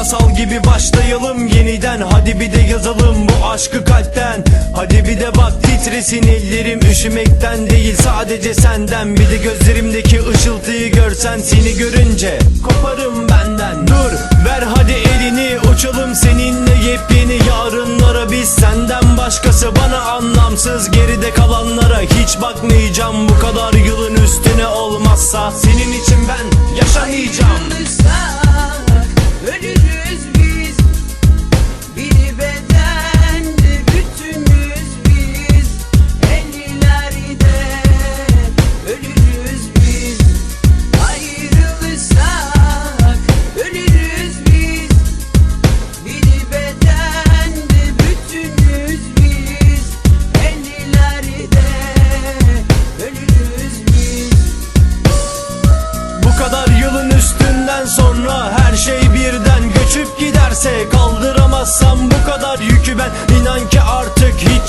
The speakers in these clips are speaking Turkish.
masal gibi başlayalım yeniden. Hadi bir de yazalım bu aşkı kalpten. Hadi bir de bak titresin ellerim Üşümekten değil sadece senden. Bir de gözlerimdeki ışıltıyı görsen Seni görünce koparım benden. Dur ver hadi elini uçalım seninle yepyeni. Yarınlara Biz senden başkası bana anlamsız. Geride kalanlara hiç bakmayacağım. Bu kadar yılın üstüne olmazsa Senin için ben yaşamayacağım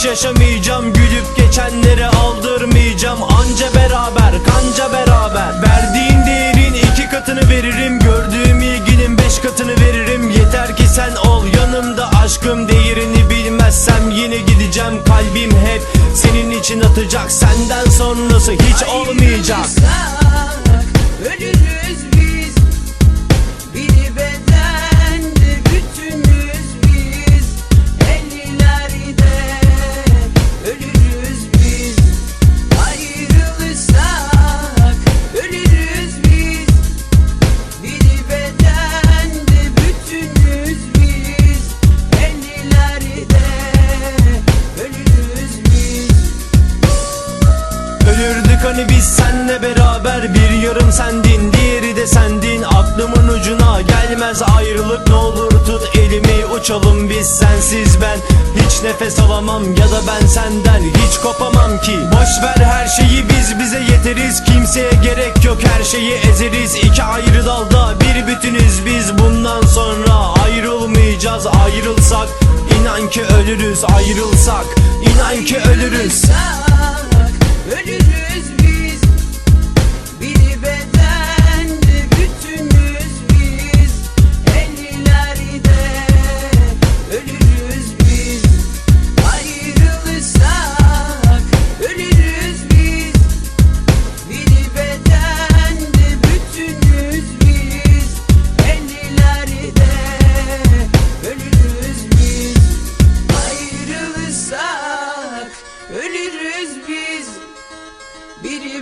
hiç yaşamayacağım Gülüp geçenlere aldırmayacağım. Anca beraber kanca beraber. Verdiğin değerin iki katını veririm. Gördüğüm ilginin beş katını veririm. Yeter ki sen ol yanımda aşkım. Değerini bilmezsem yine gideceğim. Kalbim hep senin için atacak. Senden sonrası hiç olmayacak. ölürüz hani biz senle beraber? Bir yarım sendin diğeri de sendin. Aklımın ucuna gelmez ayrılık. Ne olur tut elimi uçalım biz sensiz. Ben Hiç nefes alamam ya da ben senden hiç kopamam ki. Boş ver her şeyi biz bize yeteriz. Kimseye gerek yok her şeyi ezeriz. İki ayrı dalda bir bütünüz. Biz Bundan sonra ayrılmayacağız. Ayrılsak İnan ki ölürüz. Ayrılsak İnan ki ölürüz. Ölürüz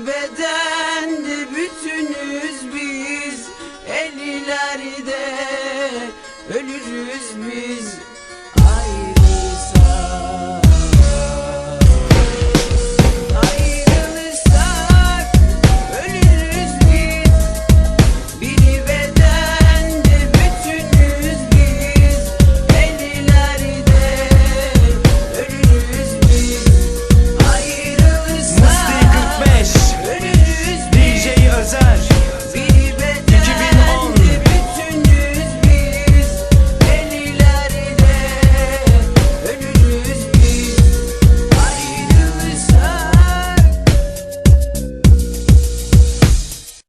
bedel